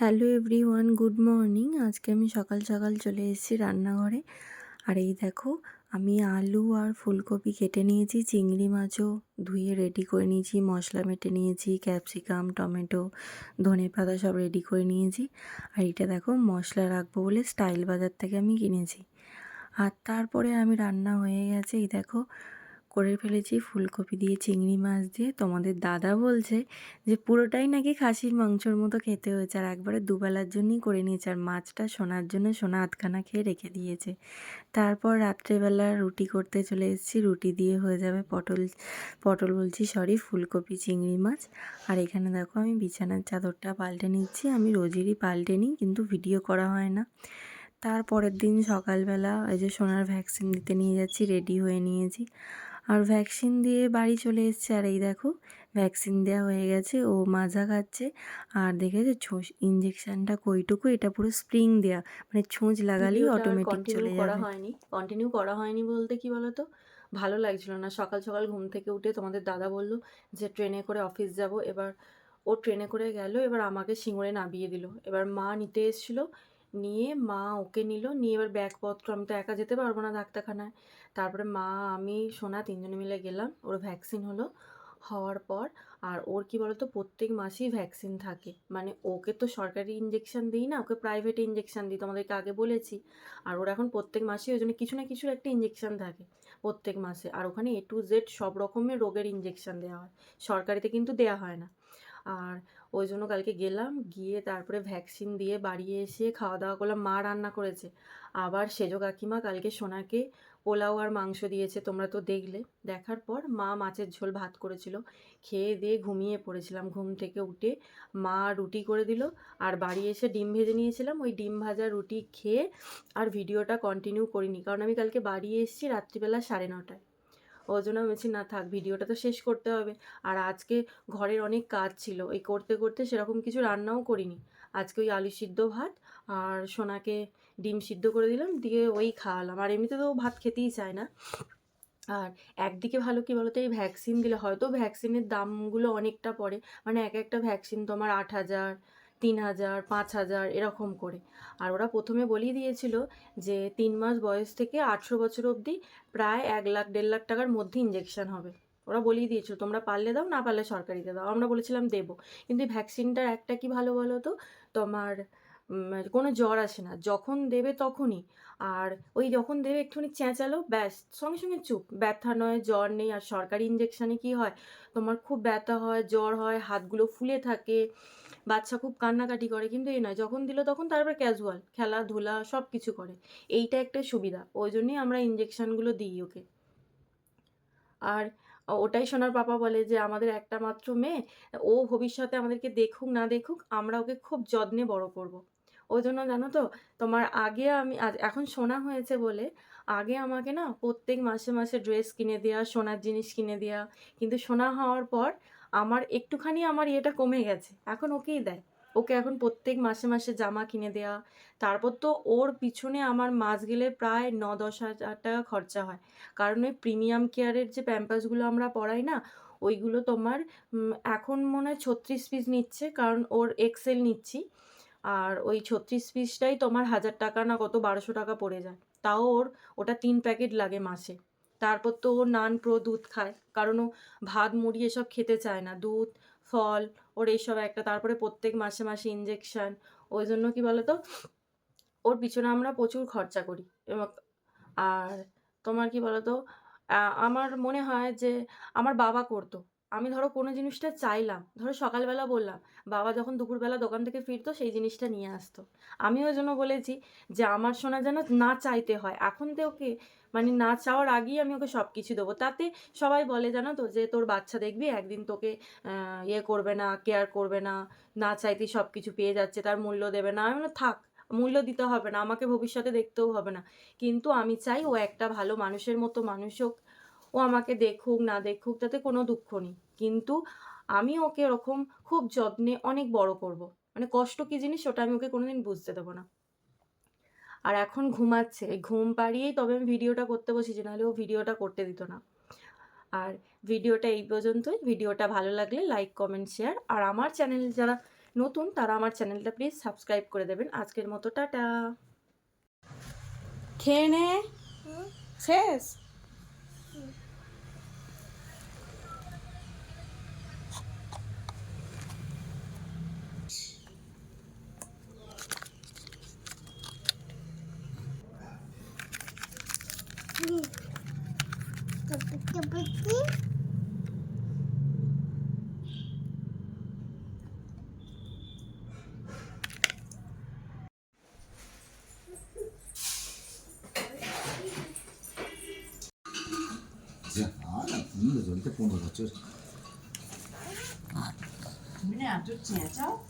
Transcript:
Hello everyone good morning. আজকে আমি সকাল সকাল চলে এসেছি রান্নাঘরে। আর এই দেখো, আমি আলু আর ফুলকপি কেটে নিয়েছি, চিংড়ি মাছও ধুয়ে রেডি করে নিয়েছি, মশলা মেটে নিয়েছি ক্যাপসিকাম টমেটো, ধনে পাতা সব রেডি করে নিয়েছি। আর এটা দেখো, মশলা রাখব বলে স্টাইল বাজার থেকে আমি কিনেছি। আর তারপরে আমি রান্না হয়ে গেছে, এই দেখো করে ফেলেছি। ফুলকপি দিয়ে, চিংড়ি মাছ দিয়ে। তোমাদের দাদা বলছে যে পুরোটাই নাকি খাসির মাংসর মতো খেতে হয়েছে। আর একবারে দুবেলার জন্যই করে নিয়েছে। আর মাছটা সোনার জন্য সোনা আধখানা খেয়ে রেখে দিয়েছে। তারপর রাত্রেবেলা রুটি করতে চলে এসেছি। রুটি দিয়ে হয়ে যাবে পটল পটল বলছি, সরি, ফুলকপি, চিংড়ি মাছ। আর এখানে দেখো আমি বিছানার চাদরটা পাল্টে নিচ্ছি। আমি রোজেরই পাল্টে নিই, কিন্তু ভিডিও করা হয় না। তারপরের দিন সকালবেলা এই যে সোনার ভ্যাকসিন দিতে নিয়ে যাচ্ছি, রেডি হয়ে নিয়েছি। আর ভ্যাকসিন দিয়ে বাড়ি চলে এসছে। আর এই দেখো ভ্যাকসিন দেওয়া হয়ে গেছে ও মাজা খাচ্ছে। আর দেখেছে ছোঁচ ইঞ্জেকশনটা কইটুকু এটা পুরো স্প্রিং দেয়া। মানে ছোঁচ লাগালেই অটোমেটিক চলে করা হয়নি। কন্টিনিউ করা হয়নি বলতে কি বলতো? ভালো লাগছিল না। সকাল সকাল ঘুম থেকে উঠে তোমাদের দাদা বলল যে ট্রেনে করে অফিস যাব। এবার ও ট্রেনে করে গেল এবার আমাকে সিঙ্গুরে নামিয়ে দিল। এবার মা নিতে এসেছিল। নিয়ে মা ওকে নিল। নিয়ে এবার ব্যাগপত্র, আমি তো একা যেতে পারব না ডাক্তারখানায়। তারপরে মা, আমি, সোনা তিনজনে মিলে গেলাম। ওর ভ্যাকসিন হলো। হওয়ার পর আর ওর কি বলতো, প্রত্যেক মাসেই ভ্যাকসিন থাকে। মানে ওকে তো সরকারি ইঞ্জেকশন দিই না, ওকে প্রাইভেট ইঞ্জেকশন দিই, তোমাদেরকে আগে বলেছি। আর ওর এখন প্রত্যেক মাসেই ওই জন্য কিছু না কিছু একটা ইঞ্জেকশন থাকে। প্রত্যেক মাসে। আর ওখানে এ টু জেড সব রকমের রোগের ইঞ্জেকশন দেওয়া হয়। সরকারিতে কিন্তু দেওয়া হয় না। আর ওই জন্য কালকে গেলাম, গিয়ে তারপরে ভ্যাকসিন দিয়ে বাড়ি এসে খাওয়া দাওয়া করলাম, মা রান্না করেছে। আবার সেজো কাকিমা কালকে সোনাকে পোলাও আর মাংস দিয়েছে, তোমরা তো দেখলে। দেখার পর মা মাছের ঝোল ভাত করেছিল। খেয়ে দিয়ে ঘুমিয়ে পড়েছিলাম, ঘুম থেকে উঠে মা রুটি করে দিল আর বাড়ি এসে ডিম ভেজে নিয়েছিলাম। ওই ডিম ভাজা রুটি খেয়ে আর ভিডিওটা কন্টিনিউ করিনি, কারণ আমি কালকে বাড়ি এসেছি রাত্রিবেলা সাড়ে নটায়। ওই জন্য না থাক, ভিডিওটা তো শেষ করতে হবে। আর আজকে ঘরের অনেক কাজ ছিল, এই করতে করতে সেরকম কিছু রান্নাও করিনি। আজকে ওই আলু সিদ্ধ ভাত আর সোনাকে ডিম সিদ্ধ করে দিলাম, দিয়ে ওই খাওয়ালাম। আর এমনিতে তো ভাত খেতেই চায় না। আর একদিকে ভালো কি বলতো, এই ভ্যাকসিন দিলে হয়তো ভ্যাকসিনের দামগুলো অনেকটা পড়ে। মানে এক একটা ভ্যাকসিন তোমার আট হাজার তিন হাজার, পাঁচ হাজার এরকম করে। আর ওরা প্রথমে বলেই দিয়েছিল যে তিন মাস বয়স থেকে আঠেরো বছর অবধি প্রায় এক লাখ, দেড় লাখ টাকার মধ্যে ইঞ্জেকশন হবে। ওরা বলেই দিয়েছিল, তোমরা পারলে দাও, না পারলে সরকারিতে দাও। আমরা বলেছিলাম, দেবো। কিন্তু ভ্যাকসিনটার একটা কি ভালো বলো তো? তোমার কোনো জ্বর আসে না। যখন দেবে তখনই। আর ওই যখন দেবে একটুখানি চেঁচালো, ব্যাস, সঙ্গে সঙ্গে চুপ। ব্যথা নয়, জ্বর নেই। আর সরকারি ইঞ্জেকশানে কি হয়? তোমার খুব ব্যথা হয়, জ্বর হয়, হাতগুলো ফুলে থাকে। বাচ্চা খুব কান্নাকাটি করে, কিন্তু এই নয়। যখন দিল তখন তারপর ক্যাজুয়াল খেলাধুলা সব কিছু করে। এইটা একটা সুবিধা, ওই জন্যই আমরা ইঞ্জেকশনগুলো দিই ওকে। আর ওটাই সোনার পাপা বলে যে, আমাদের একটা মাত্র মেয়ে, ও ভবিষ্যতে আমাদেরকে দেখুক, না দেখুক, আমরা ওকে খুব যত্নে বড় করব। ওই জন্য জানো তো, তোমার আগে আমি এখন সোনা হয়েছে বলে, আগে আমাকে না প্রত্যেক মাসে মাসে ড্রেস কিনে দেওয়া সোনার জিনিস কিনে দেওয়া কিন্তু সোনা হওয়ার পর আমার একটুখানি আমার ইয়েটা কমে গেছে, এখন ওকেই দেয়। ওকে এখন প্রত্যেক মাসে মাসে জামা কিনে দেওয়া তারপর তো ওর পিছনে আমার মাস গেলে প্রায় ন দশ হাজার টাকা খরচা হয়। কারণ ওই প্রিমিয়াম কেয়ারের যে প্যাম্পাসগুলো আমরা পড়াই না, ওইগুলো তোমার এখন মনে হয় ছত্রিশ পিস নিচ্ছে, কারণ ওর এক্সেল নিচ্ছি। আর ওই ছত্রিশ পিসটাই তোমার হাজার টাকা না কত বারোশো টাকা পড়ে যায়। তাও ওর, ওটা তিন প্যাকেট লাগে মাসে। তারপর তো ও নান প্রো দুধ খায়, কারণ ও ভাত, মুড়ি এসব খেতে চায় না। দুধ, ফল, ওর এইসব একটা, তারপরে প্রত্যেক মাসে মাসে ইঞ্জেকশন ওই জন্য কি বলতো, ওর পিছনে আমরা প্রচুর খরচা করি। এবং আর তোমার কি বলতো আমার মনে হয় যে, আমার বাবা করতো। আমি ধরো কোনো জিনিসটা চাইলাম, ধরো সকালবেলা বললাম, বাবা যখন দুপুরবেলা দোকান থেকে ফিরতো সেই জিনিসটা নিয়ে আসতো। আমি ওই জন্য বলেছি যে আমার শোনা যেন না চাইতে হয়। এখন তো ওকে মানে না চাওয়ার আগেই আমি ওকে সব কিছু দেবো। তাতে সবাই বলে জানো তো যে তোর বাচ্চা দেখবি একদিন তোকে ইয়ে করবে না কেয়ার করবে না না চাইতেই সব কিছু পেয়ে যাচ্ছে, তার মূল্য দেবে না। আমি থাক, মূল্য দিতে হবে না, আমাকে ভবিষ্যতে দেখতেও হবে না। কিন্তু আমি চাই ও একটা ভালো মানুষের মতো মানুষ হোক, ও আমাকে দেখুক, না দেখুক, তাতে কোনো দুঃখ নেই। কিন্তু আমি ওকে ওরকম খুব যত্নে অনেক বড় করব। মানে কষ্ট কী জিনিস ওটা আমি ওকে কোনোদিন বুঝতে দেবো না। আর এখন ঘুমাচ্ছে ঘুম পাড়িয়েই তবে আমি ভিডিওটা করতে বসেছি নাহলে ও ভিডিওটা করতে দিত না। আর ভিডিওটা এই পর্যন্তই। ভিডিওটা ভালো লাগলে লাইক কমেন্ট শেয়ার। আর আমার চ্যানেল যারা নতুন তারা আমার চ্যানেলটা প্লিজ সাবস্ক্রাইব করে দেবেন। আজকের মতো টাটা। খেয়ে নে। শেষ। 누구지? 아나 분위기 저렇게 보는 거죠? 문에 안 좋지, 죠